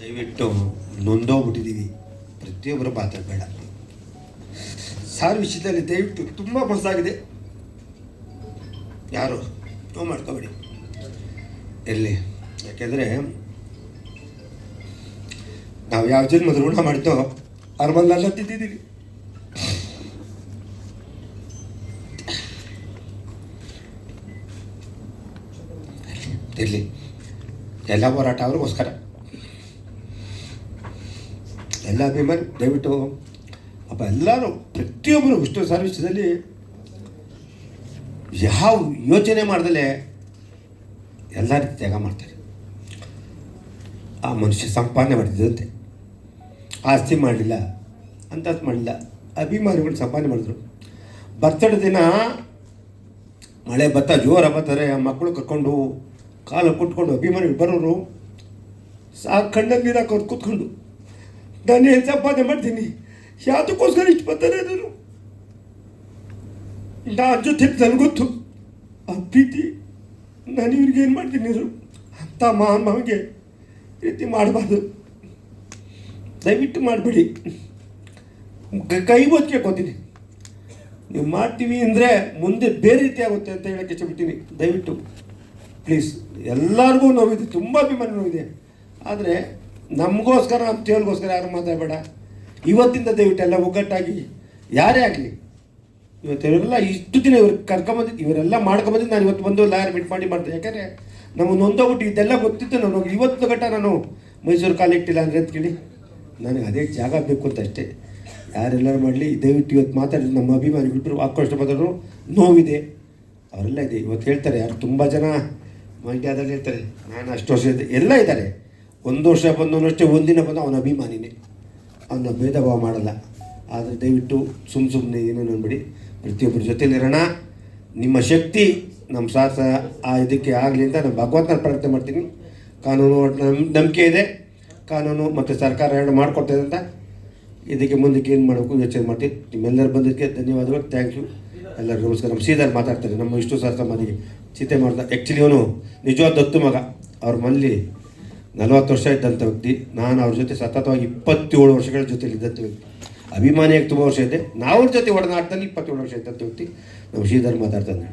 ದಯವಿಟ್ಟು ನೊಂದೋಗ್ಬಿಟ್ಟಿದ್ದೀವಿ. ಪ್ರತಿಯೊಬ್ಬರು ಮಾತಾಡಬೇಡ ಸಾರ್ ವಿಷಯದಲ್ಲಿ ದಯವಿಟ್ಟು ತುಂಬ ಮನಸ್ಸಾಗಿದೆ. ಯಾರು? ನೋವು ಮಾಡ್ಕೋಬೇಡಿ. ಇರಲಿ. ಯಾಕೆಂದರೆ ನಾವು ಯಾವ ಜನ್ಮದ ಋಣ ಮಾಡಿದ್ದೋ ಅರ್ಮಲ್ಲೆಲ್ಲ ತಿದ್ದಿದ್ದೀವಿ ಇರಲಿ. ಎಲ್ಲ ಹೋರಾಟ ಅವ್ರಿಗೋಸ್ಕರ. ಎಲ್ಲ ಅಭಿಮಾನಿ, ದಯವಿಟ್ಟು ಅಪ್ಪ ಎಲ್ಲರೂ ಪ್ರತಿಯೊಬ್ಬರು ವಿಷ್ಣು ಸರ್ವಿಸದಲ್ಲಿ ಯಾವ ಯೋಚನೆ ಮಾಡ್ದಲೆ ಎಲ್ಲ ರೀತಿ ತ್ಯಾಗ ಮಾಡ್ತಾರೆ. ಆ ಮನುಷ್ಯ ಸಂಪಾದನೆ ಮಾಡಿದಂತೆ ಆಸ್ತಿ ಮಾಡಲಿಲ್ಲ ಅಂತ ಮಾಡಲಿಲ್ಲ, ಅಭಿಮಾನಿಗಳು ಸಂಪಾದನೆ ಮಾಡಿದ್ರು. ಬರ್ತಡ ದಿನ ಮಳೆ ಬತ್ತ ಜೋರ ಬರ್ತಾರೆ ಮಕ್ಕಳು ಕರ್ಕೊಂಡು ಕಾಲು ಕುಟ್ಕೊಂಡು ಅಭಿಮಾನಿಗಳು ಬರೋರು ಸಾ ಕಣ್ಣಲ್ಲಿ ಕೂತ್ಕೊಂಡು ಏನು ಸಂಪಾದನೆ ಮಾಡ್ತೀನಿ. ಯಾವುದಕ್ಕೋಸ್ಕರ ಇಷ್ಟು ಬರ್ತಾರೆ ಅದನ್ನು ನಾನು ಜೊತೆ ನನಗೊತ್ತು ಆ ಪ್ರೀತಿ, ನಾನು ಇವ್ರಿಗೆ ಏನು ಮಾಡ್ತೀನಿ ಅದು ಅಂತ ಮಹಾನ್ ಮಾವಿಗೆ ರೀತಿ ಮಾಡಬಾರ್ದು. ದಯವಿಟ್ಟು ಮಾಡಬೇಡಿ. ಕೈ ಒತ್ತಿಗೆ ಕೊತೀನಿ ನೀವು ಮಾಡ್ತೀವಿ ಅಂದರೆ ಮುಂದೆ ಬೇರೆ ರೀತಿ ಆಗುತ್ತೆ ಅಂತ ಹೇಳಕ್ಕೆ ಇಷ್ಟಪಡ್ತೀನಿ. ದಯವಿಟ್ಟು ಪ್ಲೀಸ್ ಎಲ್ಲರಿಗೂ ನೋವಿದೆ, ತುಂಬ ಅಭಿಮಾನ ನೋವಿದೆ. ಆದರೆ ನಮಗೋಸ್ಕರ ನಮ್ಮ ತೇಲ್ಗೋಸ್ಕರ ಯಾರು ಮಾತಾಡಬೇಡ. ಇವತ್ತಿಂದ ದಯವಿಟ್ಟು ಎಲ್ಲ ಒಗ್ಗಟ್ಟಾಗಿ, ಯಾರೇ ಆಗಲಿ, ಇವತ್ತು ಇವರೆಲ್ಲ ಇಷ್ಟು ದಿನ ಇವ್ರು ಕರ್ಕೊಂಬಂದಿದ್ದು ಇವರೆಲ್ಲ ಮಾಡ್ಕೊಂಬಂದಿದ್ದು ನಾನು ಇವತ್ತು ಬಂದು ಲಾಯರ್ ಮೀಟ್ ಮಾಡಿ ಮಾಡ್ತೀನಿ ಯಾಕಂದರೆ ನಮ್ಮ ನೊಂದೋಗ್ಬಿಟ್ಟು ಇದೆಲ್ಲ ಗೊತ್ತಿತ್ತು ನಾನು ಇವತ್ತು ಗಟ್ಟ ನಾನು ಮೈಸೂರು ಕಾಲ ಇಟ್ಟಿಲ್ಲ ಅಂದರೆ ಅಂತ ಕೇಳಿ, ನನಗೆ ಅದೇ ಜಾಗ ಬೇಕು ಅಂತ ಅಷ್ಟೇ. ಯಾರೆಲ್ಲರೂ ಮಾಡಲಿ, ದಯವಿಟ್ಟು ಇವತ್ತು ಮಾತಾಡಿದ್ರು ನಮ್ಮ ಅಭಿಮಾನಿಗಳು ಆಕ್ರೋಶ ಮಾತಾಡೋರು ನೋವಿದೆ. ಅವರೆಲ್ಲ ಇದೆ. ಇವತ್ತು ಹೇಳ್ತಾರೆ, ಯಾರು ತುಂಬ ಜನ ಮಂಡ್ಯದಲ್ಲಿ ಹೇಳ್ತಾರೆ, ನಾನು ಅಷ್ಟು ವರ್ಷ ಎಲ್ಲ ಇದ್ದಾರೆ. ಒಂದು ವರ್ಷ ಬಂದವನಷ್ಟೇ, ಒಂದಿನ ಬಂದು ಅವನ ಅಭಿಮಾನಿನೇ. ಅವನ ಭೇದ ಭಾವ ಮಾಡಲ್ಲ. ಆದರೆ ದಯವಿಟ್ಟು ಸುಮ್ಮ ಸುಮ್ಮನೆ ಏನು ಅನ್ಬೇಡಿ. ಪ್ರತಿಯೊಬ್ಬರ ಜೊತೆಲಿರೋಣ ನಿಮ್ಮ ಶಕ್ತಿ ನಮ್ಮ ಸಾಹಸ ಆ ಇದಕ್ಕೆ ಆಗಲಿ ಅಂತ ನಾನು ಭಗವಂತನ ಪ್ರಾರ್ಥನೆ ಮಾಡ್ತೀನಿ. ಕಾನೂನು ನಂಬಿಕೆ ಇದೆ. ಕಾನೂನು ಮತ್ತು ಸರ್ಕಾರ ಎರಡು ಮಾಡಿಕೊಡ್ತದೆ ಅಂತ. ಇದಕ್ಕೆ ಮುಂದಕ್ಕೆ ಏನು ಮಾಡಬೇಕು ಯೋಚನೆ ಮಾಡ್ತೀನಿ. ನಿಮ್ಮೆಲ್ಲರೂ ಬಂದಿದ್ದಕ್ಕೆ ಧನ್ಯವಾದಗಳು. ಥ್ಯಾಂಕ್ ಯು ಎಲ್ಲರಿಗೂ ನಮಸ್ಕಾರ. ನಮ್ಮ ಸೀದಾರ್ ಮಾತಾಡ್ತಾರೆ. ನಮ್ಮ ವಿಷ್ಣು ಸರ್ ಸಮಾಧಿಗೆ ಚಿತೆ ಮಾಡ್ದ. ಆ್ಯಕ್ಚುಲಿ ಅವನು ನಿಜವಾದ ದತ್ತು ಮಗ. ಅವ್ರ ಮನೇಲಿ ನಲವತ್ತು ವರ್ಷ ಇದ್ದಂಥ ವ್ಯಕ್ತಿ, ನಾನು ಅವ್ರ ಜೊತೆ ಸತತವಾಗಿ ಇಪ್ಪತ್ತೇಳು ವರ್ಷಗಳ ಜೊತೆಲಿ ಇದ್ದಂಥ ವ್ಯಕ್ತಿ. ಅಭಿಮಾನಿಯಾಗಿ ತುಂಬ ವರ್ಷ ಇದೆ ನಾವು ಅವ್ರ ಜೊತೆ ಒಡನಾಟದಲ್ಲಿ ಇಪ್ಪತ್ತೇಳು ವರ್ಷ ಇದ್ದಂಥ ವ್ಯಕ್ತಿ. ನಮ್ಮ ಶ್ರೀಧರ್ ಮಾತಾಡ್ತಾನೆ